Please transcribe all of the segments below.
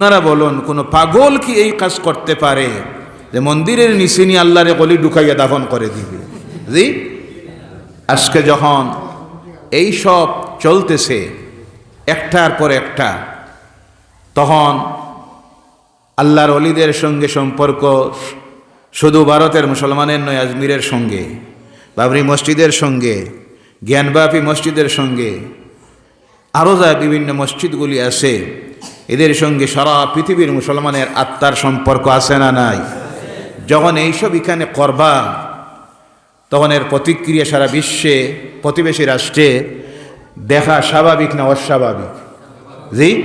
আপনারা বলুন, কোনো পাগল কি এই কাজ করতে পারে যে মন্দিরের নিচে নিয়ে আল্লাহরে গলি ঢুকাইয়া দাফন করে দিবে? জি? আজকে যখন এই সব চলতেছে, একটার পর একটা, তখন আল্লাহর অলিদের সঙ্গে সম্পর্ক শুধু ভারতের মুসলমানের নয়, আজমিরের সঙ্গে, বাবরি মসজিদের সঙ্গে জ্ঞানবাপী মসজিদের সঙ্গে আরও যা বিভিন্ন মসজিদগুলি আছে এদের সঙ্গে সারা পৃথিবীর মুসলমানের আত্মার সম্পর্ক আছে না নাই? যখন এইসব এখানে করবা, তখন এর প্রতিক্রিয়া সারা বিশ্বে, প্রতিবেশী রাষ্ট্রে দেখা স্বাভাবিক না অস্বাভাবিক? জি?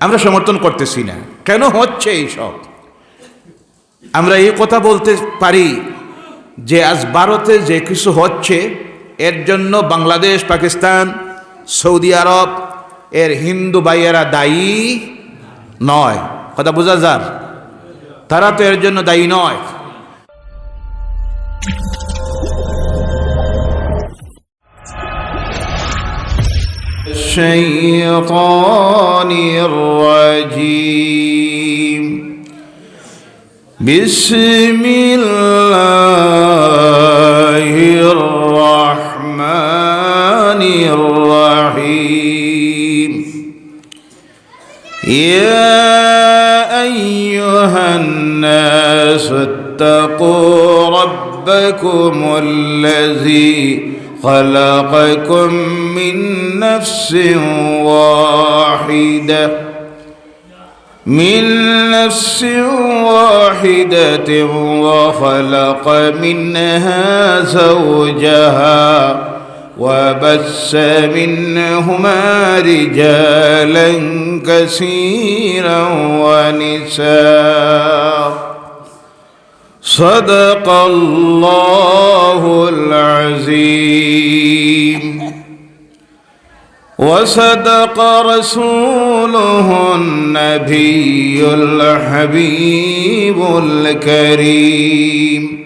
আমরা সমর্থন করতেছি না। কেন হচ্ছে এইসব? আমরা এই কথা বলতে পারি যে আজ ভারতে যে কিছু হচ্ছে, এর জন্য বাংলাদেশ, পাকিস্তান, সৌদি আরব এর হিন্দু ভাইয়েরা দায়ী নয় কথা বোঝা যার তারা তো এর জন্য দায়ী নয় الشيطان الرجيم بسم الله الرحمن الرحيم يا أيها الناس اتقوا ربكم الذي خلقكم من نفس واحدة. من نفس واحدة وخلق منها زوجها. وبس منهما رجالا كثيرا ونساء. صدق الله العظيم. وصدق رسوله النبي الحبيب الكريم.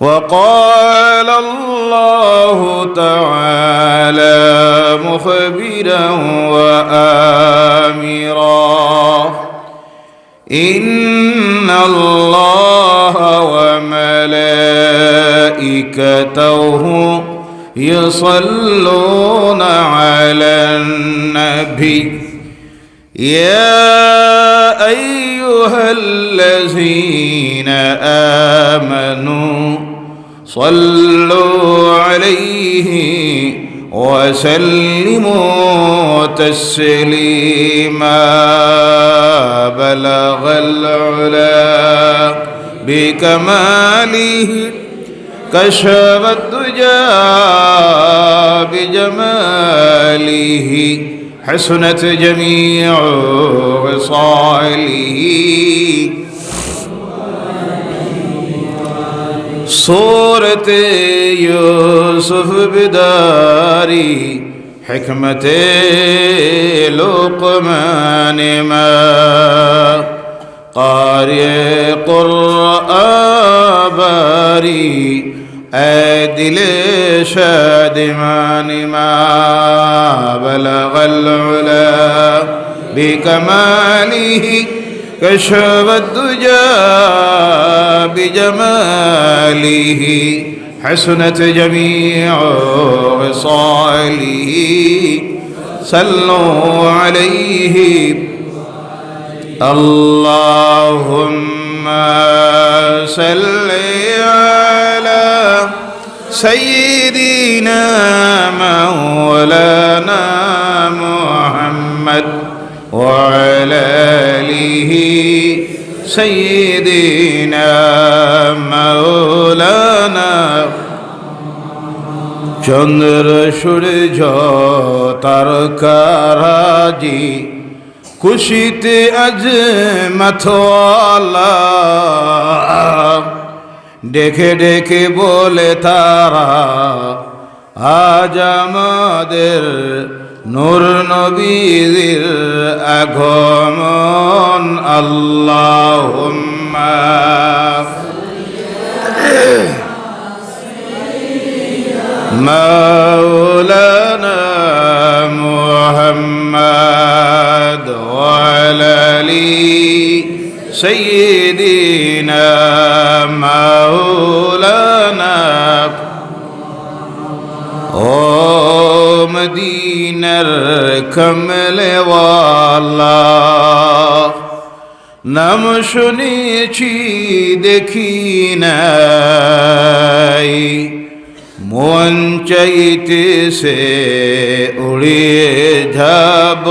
وقال الله تعالى مخبرا وآمرا. إن الله وملائكته يصلون على النبي. يا أيها الذين آمنوا صلوا عليه وسلموا تسليما. بلغ العلا بكماله كشف الدجى بجماله حسنت جميع خصاله صورة يوسف بداري حكمة لقمان ما. قاري قرآ باری اے شادمان ما. بلغ العلا بكماله كشف الدجى بجماله حسنت جميع خصاله صلوا عليه. اللهم صل على سيدنا مولانا محمد وعلى آله سيدنا مولانا চন্দ্র সূর্য তারকারাজি খুশিতে আজ মাথলা ডেকে ডেকে বলে তারা আজ আমাদের নূর নবীর আগমন আল্লাহ مولانا محمد وعلى آله سيدنا مولانا ও মদিনার কমলেওয়ালা নাম শুনেছি দেখি নাই মন চাইতেছে উড়িয়ে যাব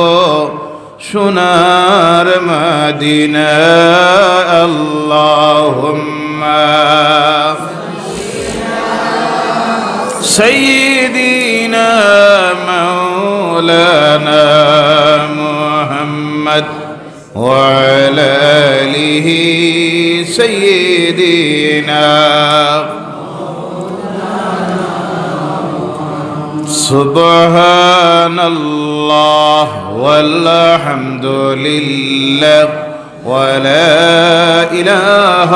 সোনার মদিনা আল্লাহুম্মা سيدنا مولانا محمد وعلى آله سيدنا سبحان الله والحمد لله ولا إله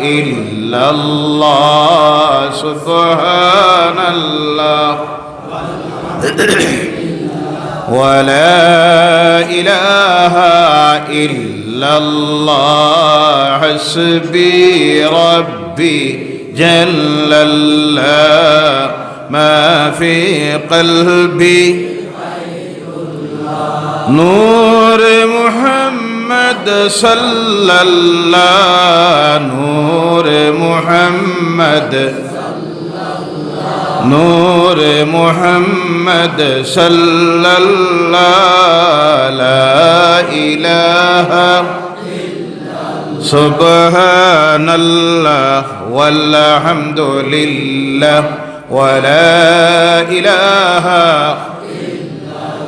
إلا الله سبحان الله ولا إله إلا الله حسبي ربي جل الله ما في قلبي نور محمد صلى الله نور محمد نور محمد صلى الله لا إله سبحان الله والحمد لله ولا إله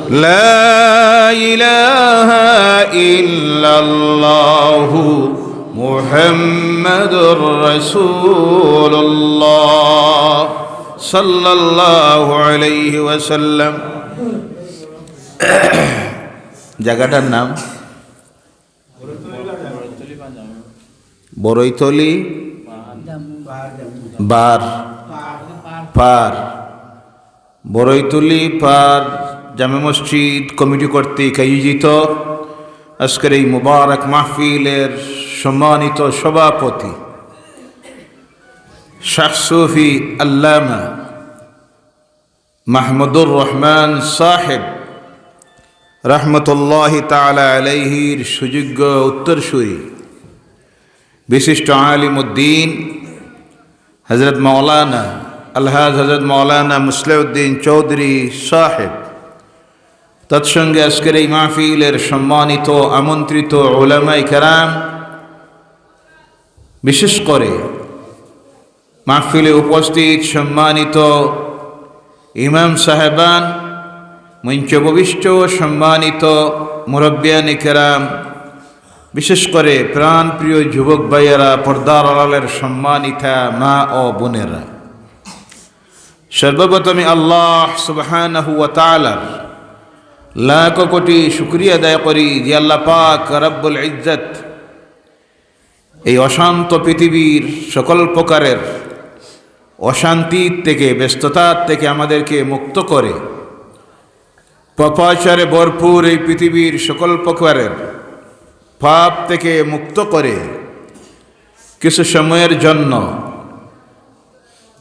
لا إله إلا الله محمد رسول الله সাল্লাল্লাহু আলাইহি ওয়াসাল্লাম। জায়গাটার নাম? বরৈতলি বার পার। বরৈতলি পার জামে মসজিদ কমিটি কর্তৃক আয়োজিত আজকের এই মুবারক মাহফিলের সম্মানিত সভাপতি শাহ সুফি আল্লামা মাহমুদুর রহমান সাহেব রহমতুল্লাহ তালা আলাইহির সুযোগ্য উত্তরসূরি, বিশিষ্ট আলিমুদ্দিন হজরত মৌলানা আলহাজ হজরত মৌলানা মুসলিউদ্দিন চৌধুরী সাহেব। তৎসঙ্গে আজকের এই মাহফিলের সম্মানিত, আমন্ত্রিত ওলামাই কেরাম, বিশেষ করে মাহফিলে উপস্থিত সম্মানিত ইমাম সাহেবান মঞ্চববিষ্ট সম্মানিত মুরব্বিয়ানি কেরাম, বিশেষ করে প্রাণপ্রিয় যুবক ভাইয়েরা, পর্দার আড়ালের সম্মানিতা মা ও বোনেরা। সর্বপ্রথমে আল্লাহ তাআলার লাখ কোটি শুক্রিয়া আদায় করি যে আল্লাহ পাক রব্বুল ইজ্জত এই অশান্ত পৃথিবীর সকল প্রকারের অশান্তির থেকে ব্যস্ততার থেকে আমাদেরকে মুক্ত করে। পপাচারে ভরপুর এই পৃথিবীর সকল প্রকারের পাপ থেকে মুক্ত করে। কিছু সময়ের জন্য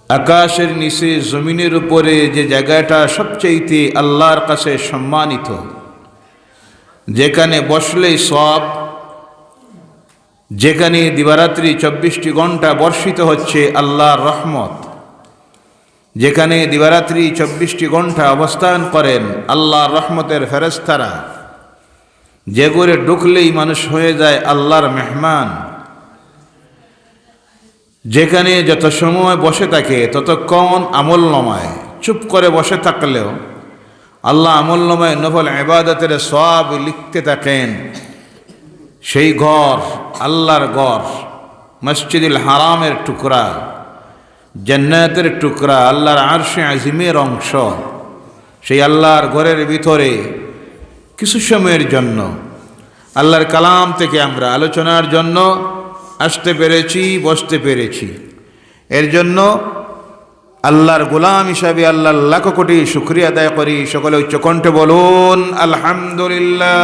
আকাশের নিচে, জমিনের উপরে যে জায়গাটা সবচেয়েতে আল্লাহর কাছে সম্মানিত, যেখানে বসলেই সব, যেখানে দিবারাত্রি চব্বিশটি ঘণ্টা বর্ষিত হচ্ছে আল্লাহর রহমত। যেখানে দিবারাত্রি চব্বিশটি ঘণ্টা অবস্থান করেন আল্লাহর রহমতের ফেরেস্তারা যে করে ঢুকলেই মানুষ হয়ে যায় আল্লাহর মেহমান। যেখানে যত সময় বসে থাকে, ততক্ষণ আমল নমায়। চুপ করে বসে থাকলেও আল্লাহ আমল নমায় নফল এবাদতের সব লিখতে থাকেন। সেই ঘর, আল্লাহর ঘর, মসজিদুল হারামের টুকরা। জান্নাতের টুকরা আল্লাহর আরশে আজিমের অংশ। সেই আল্লাহর ঘরের ভিতরে কিছু সময়ের জন্য, আল্লাহর কালাম থেকে আমরা আলোচনার জন্য আসতে পেরেছি, বসতে পেরেছি। এর জন্য আল্লাহর গোলাম হিসাবে আল্লাহর লাখ কোটি শুক্রিয়া আদায় করি। সকলে উচ্চকণ্ঠে বলুন, আলহামদুলিল্লাহ।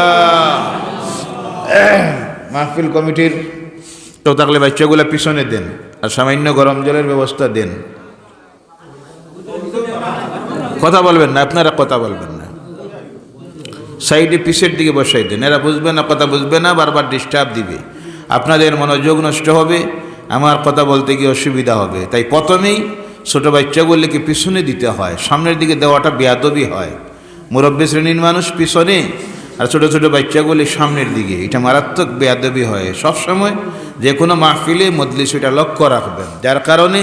মাহফিল কমিটির তো থাকলে বাচ্চাগুলো পিছনে দেন। আর সামান্য গরম জলের ব্যবস্থা দেন। কথা বলবেন না, আপনারা কথা বলবেন না। সাইডে পিসের দিকে বসাই দেন, এরা বুঝবে না, কথা বুঝবে না, বারবার ডিস্টার্ব দিবে। আপনাদের মনোযোগ নষ্ট হবে, আমার কথা বলতে গিয়ে অসুবিধা হবে। তাই প্রথমেই ছোটো বাচ্চাগুলিকে পিছনে দিতে হয়, সামনের দিকে দেওয়াটা বেয়াদবি হয়। মুরব্বী শ্রেণির মানুষ পিছনে আর ছোটো ছোটো বাচ্চাগুলি সামনের দিকে, এটা মারাত্মক বেয়াদবি হয়। সবসময় যে কোনো মাহফিলে মজলিস এটা লক্ষ্য রাখবেন। যার কারণে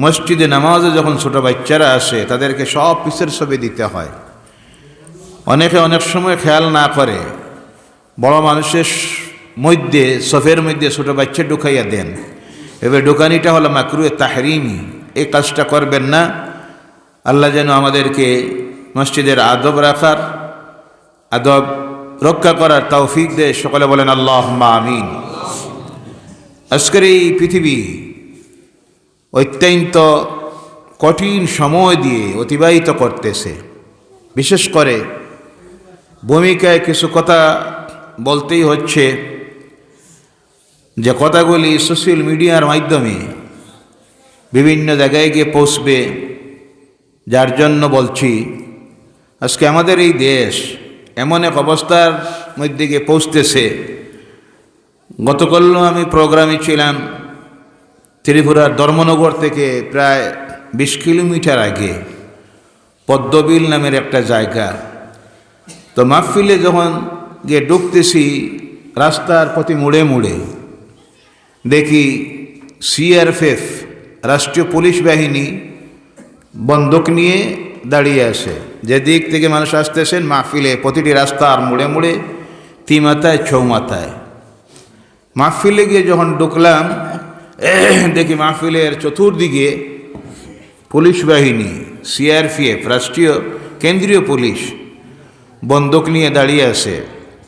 মসজিদে নামাজে যখন ছোটো বাচ্চারা আসে, তাদেরকে সব পিসের ছবি দিতে হয়। অনেকে অনেক সময় খেয়াল না করে, বড় মানুষের মধ্যে, সফের মধ্যে ছোটো বাচ্চা ঢুকাইয়া দেন। এবার ঢুকানিটা হলো মাকরুয়ে তাহরিমি। এই কাজটা করবেন না। আল্লাহ যেন আমাদেরকে মসজিদের আদব রাখার আদব রক্ষা করার তৌফিক দেয়। সকলে বলেন আল্লাহ আমিন। আজকের এই পৃথিবী অত্যন্ত কঠিন সময় দিয়ে অতিবাহিত করতেছে। বিশেষ করে ভূমিকায় কিছু কথা বলতেই হচ্ছে যে কথাগুলি সোশ্যাল মিডিয়ার মাধ্যমে বিভিন্ন জায়গায় গিয়ে পৌঁছবে, যার জন্য বলছি, আজকে আমাদের এই দেশ এমন এক অবস্থার মধ্যে গিয়ে পৌঁছতেছে। গতকাল আমি প্রোগ্রামে ছিলাম ত্রিপুরার ধর্মনগর থেকে প্রায় বিশ কিলোমিটার আগে, পদ্মবিল নামের একটা জায়গা। তো মাহফিলে যখন গিয়ে ঢুকতেছি, রাস্তার প্রতি মুড়ে মুড়ে দেখি সিআরপিএফ, রাষ্ট্রীয় পুলিশ বাহিনী বন্দুক নিয়ে দাঁড়িয়ে আছে। যে দিক থেকে মানুষ আসতেছেন মাহফিলে প্রতিটি রাস্তার মুড়ে মুড়ে তিমাতায় ছৌমাতায় মাহফিলে গিয়ে যখন ঢুকলাম, দেখি মাহফিলের চতুর্দিকে পুলিশ বাহিনী, সিআরপিএফ, রাষ্ট্রীয়, কেন্দ্রীয় পুলিশ বন্দুক নিয়ে দাঁড়িয়ে আছে,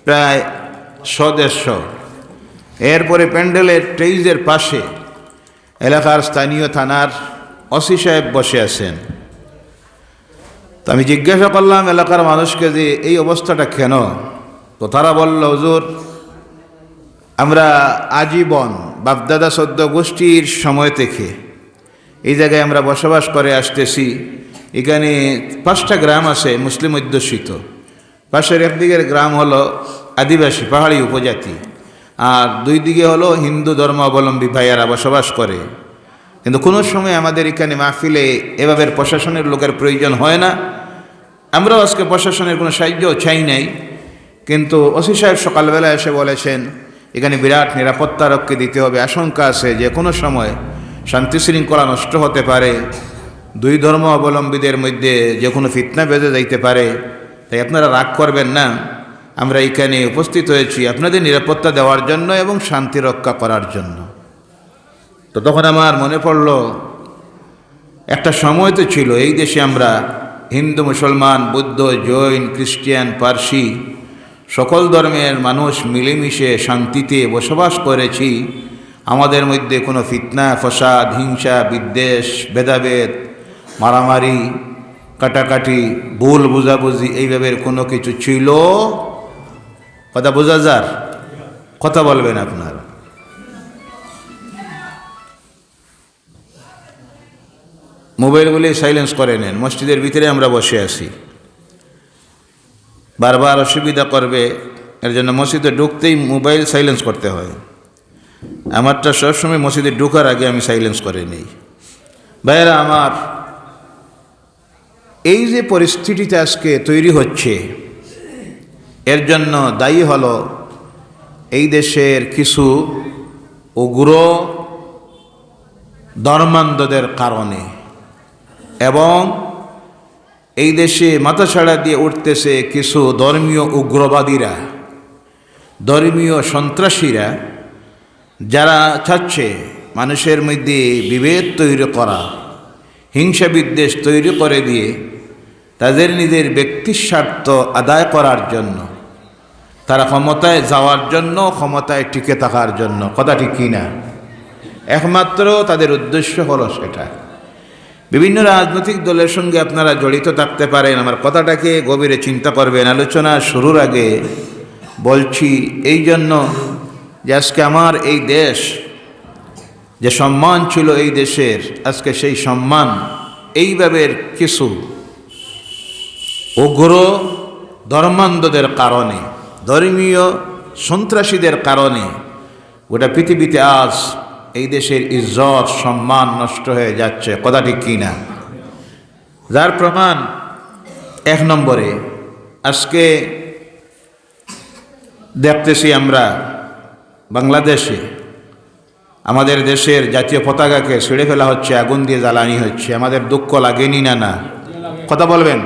প্রায় সদেশ এরপরে প্যান্ডেলের টেইজের পাশে এলাকার স্থানীয় থানার অসি সাহেব বসে আছেন। তো আমি জিজ্ঞাসা করলাম, এলাকার মানুষকে যে এই অবস্থাটা কেন? তো তারা বলল, হুজুর, আমরা আজীবন বাপদাদা সদ্য গোষ্ঠীর সময় থেকে এই জায়গায় আমরা বসবাস করে আসতেছি। এখানে পাঁচটা গ্রাম আছে মুসলিম অধ্যুষিত। পাশের একদিকের গ্রাম হলো আদিবাসী, পাহাড়ি উপজাতি। আর দুই দিকে হলো হিন্দু ধর্মাবলম্বী ভাইয়ারা বসবাস করে। কিন্তু কোনো সময় আমাদের এখানে মাহফিলে এভাবে প্রশাসনের লোকের প্রয়োজন হয় না। আমরাও আজকে প্রশাসনের কোনো সাহায্য চাই নাই, কিন্তু ওসি সাহেব সকালবেলা এসে বলেছেন, এখানে বিরাট নিরাপত্তা রক্ষে দিতে হবে। আশঙ্কা আছে যে কোনো সময় শান্তি শৃঙ্খলা নষ্ট হতে পারে, দুই ধর্ম অবলম্বীদের মধ্যে যে কোনো ফিতনা বেঁধে যাইতে পারে। তাই আপনারা রাগ করবেন না। আমরা এখানে উপস্থিত হয়েছি আপনাদের নিরাপত্তা দেওয়ার জন্য এবং শান্তি রক্ষা করার জন্য। তো তখন আমার মনে পড়ল, একটা সময় তো ছিল, এই দেশে আমরা হিন্দু, মুসলমান, বুদ্ধ, জৈন, খ্রিস্টিয়ান, পার্সি, সকল ধর্মের মানুষ মিলেমিশে শান্তিতে বসবাস করেছি। আমাদের মধ্যে কোনো ফিতনা, ফসাদ, হিংসা, বিদ্বেষ, ভেদাভেদ, মারামারি, কাটাকাটি, ভুল বুঝাবুঝি এইভাবে কোনো কিছু ছিল? কথা বোঝা যার? কথা বলবেন আপনার। মোবাইলগুলি সাইলেন্স করে নেন। মসজিদের ভিতরে আমরা বসে আছি। বারবার অসুবিধা করবে, এর জন্য মসজিদে ঢুকতেই মোবাইল সাইলেন্স করতে হয়। আমারটা সবসময় মসজিদে ঢুকার আগে আমি সাইলেন্স করে নিই। ভাইয়েরা, আমার এই যে পরিস্থিতিতে আজকে তৈরি হচ্ছে, এর জন্য দায়ী হলো এই দেশের কিছু উগ্র ধর্মান্ধদের কারণে। এবং এই দেশে মাথাছাড়া দিয়ে উঠতেছে কিছু ধর্মীয় উগ্রবাদীরা, ধর্মীয় সন্ত্রাসীরা, যারা চাচ্ছে মানুষের মধ্যে বিভেদ তৈরি করা, হিংসা বিদ্বেষ তৈরি করে দিয়ে তাদের নিজের ব্যক্তির স্বার্থ আদায় করার জন্য, তারা ক্ষমতায় যাওয়ার জন্য, ক্ষমতায় টিকে থাকার জন্য। কথা ঠিক কিনা একমাত্র তাদের উদ্দেশ্য হলো সেটা। বিভিন্ন রাজনৈতিক দলের সঙ্গে আপনারা জড়িত থাকতে পারেন। আমার কথাটাকে গভীরে চিন্তা করবেন, আলোচনা শুরুর আগে বলছি এই জন্য যে আজকে আমার এই দেশ, যে সম্মান ছিল এই দেশের, আজকে সেই সম্মান এইভাবে কিছু উগ্র ধর্মান্ধদের কারণে, ধর্মীয় সন্ত্রাসীদের কারণে গোটা পৃথিবীতে আজ এই দেশের ইজ্জত, সম্মান নষ্ট হয়ে যাচ্ছে। কথাটি কি না? যার প্রমাণ এক নম্বরে, আজকে দেখতেছি আমরা বাংলাদেশে, আমাদের দেশের জাতীয় পতাকাকে ছিঁড়ে ফেলা হচ্ছে, আগুন দিয়ে জ্বালানি হচ্ছে। আমাদের দুঃখ লাগেনি না না? কথা বলবেন?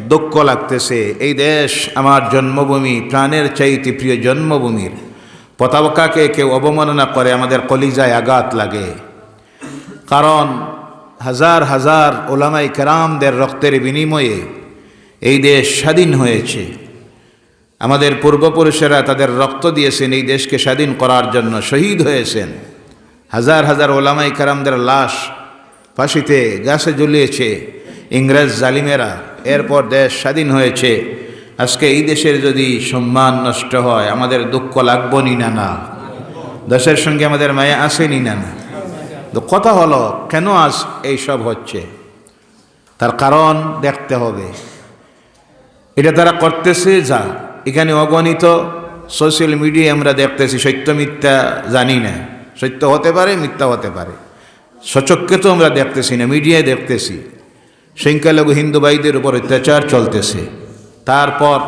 দুঃখ লাগতেছে। এই দেশ আমার জন্মভূমি, প্রাণের চাইতে প্রিয় জন্মভূমির। পতাকাকে কেউ অবমাননা করে, আমাদের কলিজায় আঘাত লাগে। কারণ হাজার হাজার ওলামাই কেরামদের রক্তের বিনিময়ে এই দেশ স্বাধীন হয়েছে। আমাদের পূর্বপুরুষেরা তাদের রক্ত দিয়েছেন, এই দেশকে স্বাধীন করার জন্য শহীদ হয়েছেন। হাজার হাজার ওলামাই কেরামদের লাশ ফাঁসিতে গাছে জ্বলিয়েছে ইংরেজ জালিমেরা। এরপর দেশ স্বাধীন হয়েছে। আজকে এই দেশের যদি সম্মান নষ্ট হয়, আমাদের দুঃখ লাগবনি না না দেশের সঙ্গে আমাদের মায়া আসেনি না না তো কথা হলো, কেন আজ এইসব হচ্ছে? তার কারণ দেখতে হবে। এটা তারা করতেছে যা। এখানে অগণিত সোশ্যাল মিডিয়ায় আমরা দেখতেছি, সত্য মিথ্যা জানি না। সত্য হতে পারে, মিথ্যা হতে পারে। সচক্ষে তো আমরা দেখতেছি না মিডিয়ায় দেখতেছি। সংখ্যালঘু হিন্দু ভাইদের উপর অত্যাচার চলতেছে। তারপর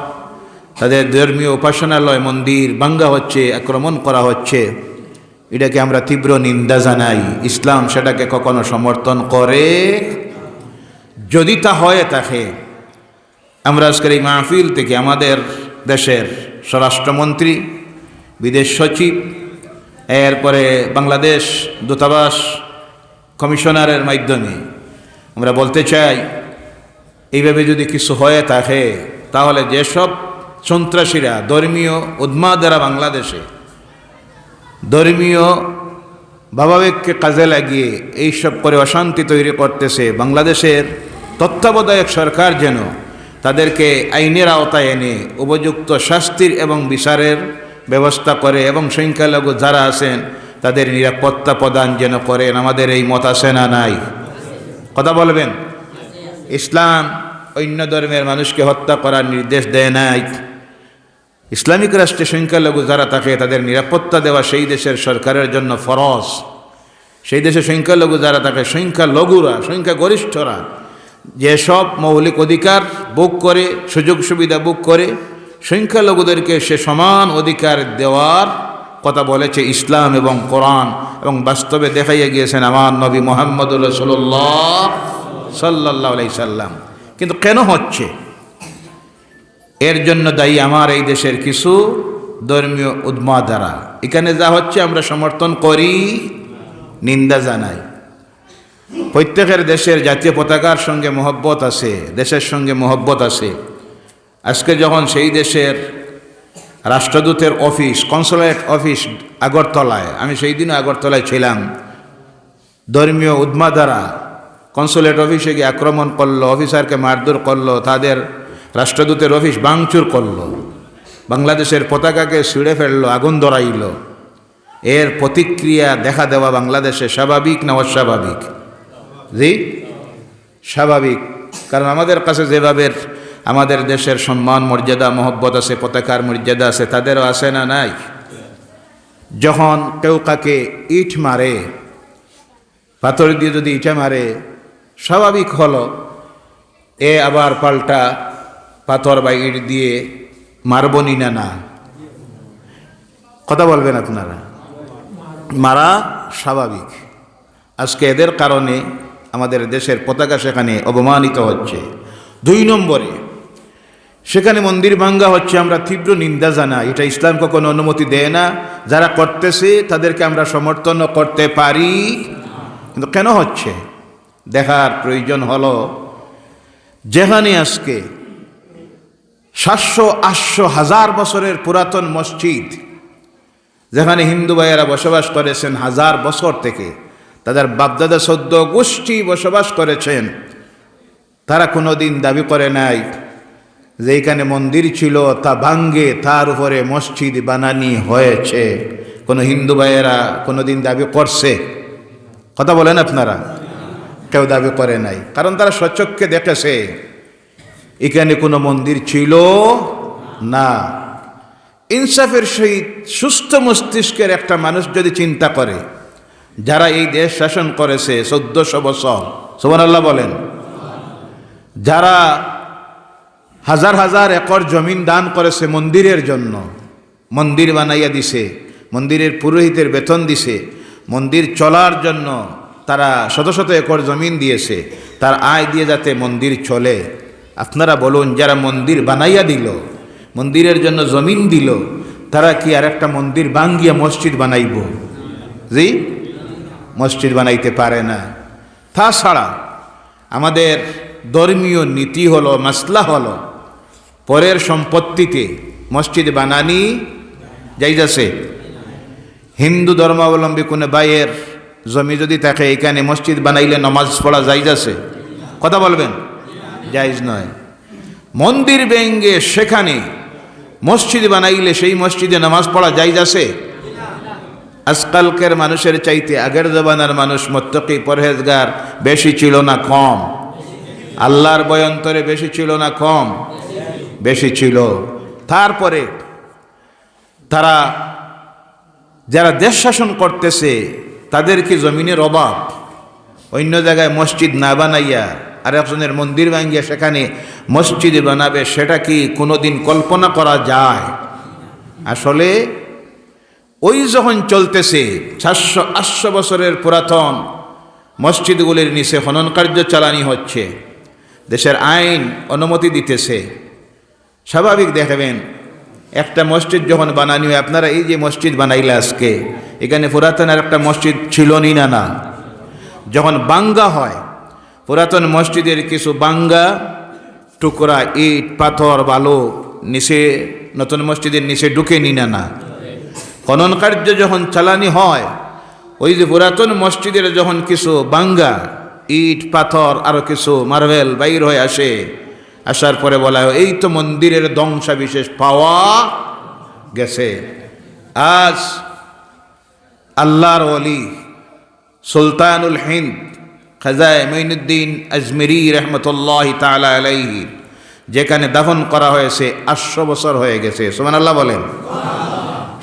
তাদের ধর্মীয় উপাসনালয় মন্দির ভাঙ্গা হচ্ছে, আক্রমণ করা হচ্ছে। এটাকে আমরা তীব্র নিন্দা জানাই। ইসলাম সেটাকে কখনো সমর্থন করে? যদি তা হয় তাকে। আমরা আজকের এই মাহফিল থেকে আমাদের দেশের স্বরাষ্ট্রমন্ত্রী, বিদেশ সচিব, এরপরে বাংলাদেশ দূতাবাস কমিশনারের মাধ্যমে আমরা বলতে চাই, এইভাবে যদি কিছু হয়ে থাকে তাহলে যেসব সন্ত্রাসীরা ধর্মীয় উন্মাদেরা বাংলাদেশে ধর্মীয় ভাবাবেগকে কাজে লাগিয়ে এইসব করে অশান্তি তৈরি করতেছে, বাংলাদেশের তত্ত্বাবধায়ক সরকার যেন তাদেরকে আইনের আওতায় এনে উপযুক্ত শাস্তির এবং বিচারের ব্যবস্থা করে এবং সংখ্যালঘু যারা আছেন তাদের নিরাপত্তা প্রদান যেন করেন। আমাদের এই মত আছে না নাই? কথা বলবেন? ইসলাম অন্য ধর্মের মানুষকে হত্যা করার নির্দেশ দেয় নাই। ইসলামিক রাষ্ট্রে সংখ্যালঘু যারা থাকে, তাদের নিরাপত্তা দেওয়া সেই দেশের সরকারের জন্য ফরজ। সেই দেশে সংখ্যালঘু যারা থাকে, সংখ্যালঘুরা, সংখ্যাগরিষ্ঠরা যেসব মৌলিক অধিকার ভোগ করে, সুযোগ সুবিধা ভোগ করে, সংখ্যালঘুদেরকে সে সমান অধিকার দেওয়ার কথা বলেছে ইসলাম এবং কোরআন এবং বাস্তবে দেখাইয়া গিয়েছেন আমার নবী মোহাম্মদুল্লাহ সাল্লাহ সাল্লাহ সাল্লাম। কিন্তু কেন হচ্ছে? এর জন্য দায়ী আমার এই দেশের কিছু ধর্মীয় উদ্মা দ্বারা এখানে যা হচ্ছে আমরা সমর্থন করি, নিন্দা জানাই। প্রত্যেকের দেশের জাতীয় পতাকার সঙ্গে মহব্বত আছে, দেশের সঙ্গে মহব্বত আছে। আজকে যখন সেই দেশের রাষ্ট্রদূতের অফিস, কনসুলেট অফিস আগরতলায়, আমি সেই দিনও আগরতলায় ছিলাম। ধর্মীয় উদ্মা দ্বারা কনসুলেট অফিসে গিয়ে আক্রমণ করল, অফিসারকে মারধর করল, তাদের রাষ্ট্রদূতের অফিস ভাঙচুর করল, বাংলাদেশের পতাকাকে ছিঁড়ে ফেলল, আগুন ধরাইল। এর প্রতিক্রিয়া দেখা দেওয়া বাংলাদেশে স্বাভাবিক না অস্বাভাবিক? জি? স্বাভাবিক। কারণ আমাদের কাছে যেভাবে আমাদের দেশের সম্মান, মর্যাদা, মহব্বত আছে, পতাকার মর্যাদা আছে, তাদেরও আছে না নাই? যখন কেউ কাকে ইট মারে, পাথর দিয়ে যদি ইটা মারে স্বাভাবিক হলো, এ আবার পাল্টা পাথর বা ইট দিয়ে মারবনি না না? কথা বলবেন আপনারা? মারা স্বাভাবিক। আজকে এদের কারণে আমাদের দেশের পতাকা সেখানে অবমানিত হচ্ছে। দুই নম্বরে, সেখানে মন্দির ভাঙ্গা হচ্ছে, আমরা তীব্র নিন্দা জানা এটা ইসলাম কখনো অনুমতি দেয় না। যারা করতেছে, তাদেরকে আমরা সমর্থন করতে পারি। কিন্তু কেন হচ্ছে? দেখার প্রয়োজন হল, যেখানে আজকে সাতশো, আটশো, হাজার বছরের পুরাতন মসজিদ, যেখানে হিন্দু ভাইয়েরা বসবাস করেছেন হাজার বছর থেকে, তাদের বাপদাদা সদ্য গোষ্ঠী বসবাস করেছেন, তারা কোনো দিন দাবি করে নাই যে এখানে মন্দির ছিল, তা ভাঙ্গে তার উপরে মসজিদ বানানি হয়েছে। কোনো হিন্দু ভাইয়েরা কোনো দিন দাবি করছে? কথা বলেন আপনারা। কেউ দাবি করে নাই। কারণ তারা স্বচক্ষে দেখেছে, এখানে কোনো মন্দির ছিল না। ইনসাফের সহিত সুস্থ মস্তিষ্কের একটা মানুষ যদি চিন্তা করে, যারা এই দেশ শাসন করেছে চোদ্দশো বছর সোমান আল্লাহ বলেন, যারা হাজার হাজার একর জমিন দান করেছে মন্দিরের জন্য, মন্দির বানাইয়া দিছে, মন্দিরের পুরোহিতের বেতন দিছে, মন্দির চলার জন্য তারা শত শত একর জমিন দিয়েছে, তার আয় দিয়ে যাতে মন্দির চলে। আপনারা বলুন, যারা মন্দির বানাইয়া দিল, মন্দিরের জন্য জমিন দিল, তারা কি আর একটা মন্দির বাঙ্গিয়া মসজিদ বানাইব? জি? মসজিদ বানাইতে পারে না। তাছাড়া আমাদের ধর্মীয় নীতি হলো, মাসলা হলো, পরের সম্পত্তিতে মসজিদ বানানি যাইতেছে। হিন্দু ধর্মাবলম্বী কোনো বাইয়ের জমি যদি থাকে, এখানে মসজিদ বানাইলে নমাজ পড়া যাইতেছে কথা বলবেন? জাইজ নয়। মন্দির ব্যঙ্গে সেখানে মসজিদ বানাইলে সেই মসজিদে নামাজ পড়া যাইজ আছে? আজকালকের মানুষের চাইতে আগের জবানার মানুষ মত্তকি, পরহেজগার বেশি ছিল না কম? আল্লাহর বয়ন্তরে বেশি ছিল না কম? বেশি ছিল। তারপরে তারা, যারা দেশ শাসন করতেছে তাদের কি জমিনের অভাব। অন্য জায়গায় মসজিদ না বানাইয়া আর একজনের মন্দির ভাঙিয়া সেখানে মসজিদ বানাবে, সেটা কি কোনোদিন কল্পনা করা যায়? আসলে ওই যখন চলতেছে সাতশো আটশো বছরের পুরাতন মসজিদগুলির নিচে খনন কার্য চালানি হচ্ছে। দেশের আইন অনুমতি দিতেছে। স্বাভাবিক দেখাবেন, একটা মসজিদ যখন বানানি হয়, আপনারা এই যে মসজিদ বানাইলে আজকে এখানে পুরাতন আর একটা মসজিদ ছিল নি না না যখন বাঙ্গা হয়, পুরাতন মসজিদের কিছু বাঙ্গা, টুকরা, ইট, পাথর, বালু নিচে, নতুন মসজিদের নিচে ঢুকে নি না না খনন কার্য যখন চালানি হয়, ওই যে পুরাতন মসজিদের যখন কিছু বাঙ্গা, ইট, পাথর আরও কিছু মার্বেল বাইর হয়ে আসে, আসার পরে বলা হয়, এই তো মন্দিরের ধ্বংসাবিশেষ পাওয়া গেছে। আজ আল্লাহর অলি সুলতানুল হিন্দ, খাজায় মঈনুদ্দিন আজমেরি রহমতুল্লাহ তালা আলাইহি, যেখানে দাফন করা হয়েছে আটশো বছর হয়ে গেছে। সোমান আল্লাহ বলেন।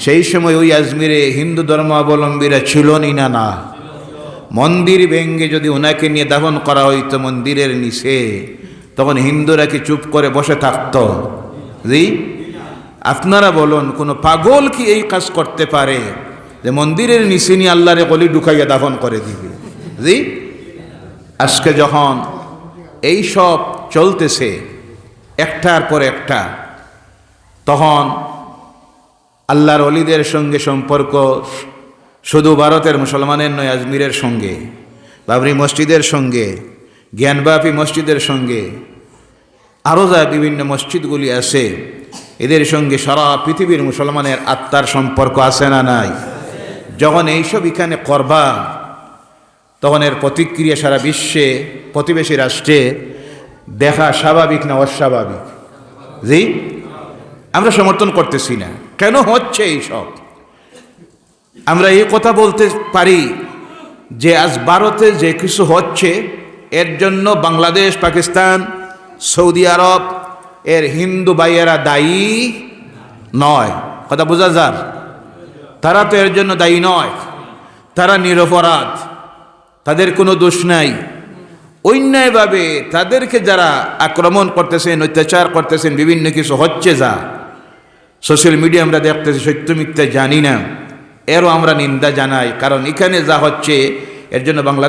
সেই সময় ওই আজমিরে হিন্দু ধর্মাবলম্বীরা ছিল নি, না। না মন্দির ভেঙ্গে যদি ওনাকে নিয়ে দাফন করা হইতো মন্দিরের নিচে, তখন হিন্দুরা কি চুপ করে বসে থাকত? আপনারা বলুন, কোনো পাগল কি এই কাজ করতে পারে? যে মন্দিরের নিচে নিয়ে আল্লাহরে গলি ঢুকাইয়া দাফন করে দিবে। জি? আজকে যখন এই সব চলতেছে, একটার পর একটা, তখন আল্লাহর অলিদের সঙ্গে সম্পর্ক শুধু ভারতের মুসলমানের নয়, আজমিরের সঙ্গে, বাবরি মসজিদের সঙ্গে জ্ঞানবাপী মসজিদের সঙ্গে আরও যা বিভিন্ন মসজিদগুলি আছে, এদের সঙ্গে সারা পৃথিবীর মুসলমানের আত্মার সম্পর্ক আছে না নাই? যখন এইসব এখানে করবা, তখন এর প্রতিক্রিয়া সারা বিশ্বে, প্রতিবেশী রাষ্ট্রে দেখা স্বাভাবিক না অস্বাভাবিক? জি? আমরা সমর্থন করতেছি না। কেন হচ্ছে এইসব? আমরা এই কথা বলতে পারি যে আজ ভারতে যে কিছু হচ্ছে, এর জন্য বাংলাদেশ, পাকিস্তান, সৌদি আরব, এর হিন্দু ভাইয়েরা দায়ী নয়। কথা বোঝা যার? তারা তো এর জন্য দায়ী নয়। তারা নিরপরাধ। তাদের কোনো দোষ নাই। অন্যায়ভাবে তাদেরকে যারা আক্রমণ করতেছেন, অত্যাচার করতেছেন, বিভিন্ন কিছু হচ্ছে যা। সোশ্যাল মিডিয়া আমরা দেখতেছি, সত্য মিথ্যা জানি না। এরও আমরা নিন্দা জানাই। কারণ এখানে যা হচ্ছে, এর জন্য বাংলা